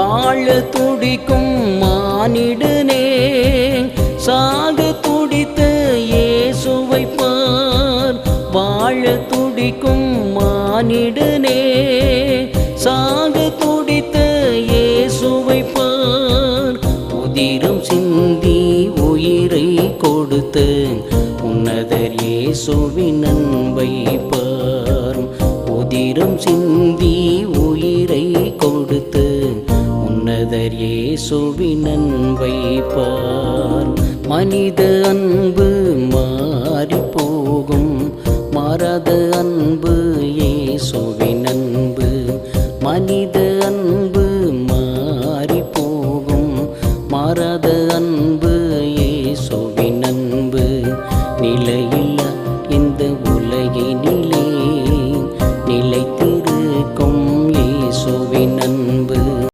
வாழ துடிக்கும் மானிடனே சாக துடித்த இயேசுவை பார். வாழ துடிக்கும் மானிடனே சாக துடித்த இயேசுவை பார். உதிரம் சிந்தி உயிரை கொடுத்த உன்னதர் இயேசுவின் அன்பை பார் உதிரம் சிந்தி மலர் ஏசுவின் அன்பை பார் மனித அன்பு மாறி போகும் மாறாத அன்பு ஏசுவின் அன்பு மனித அன்பு மாறி போகும் மாறாத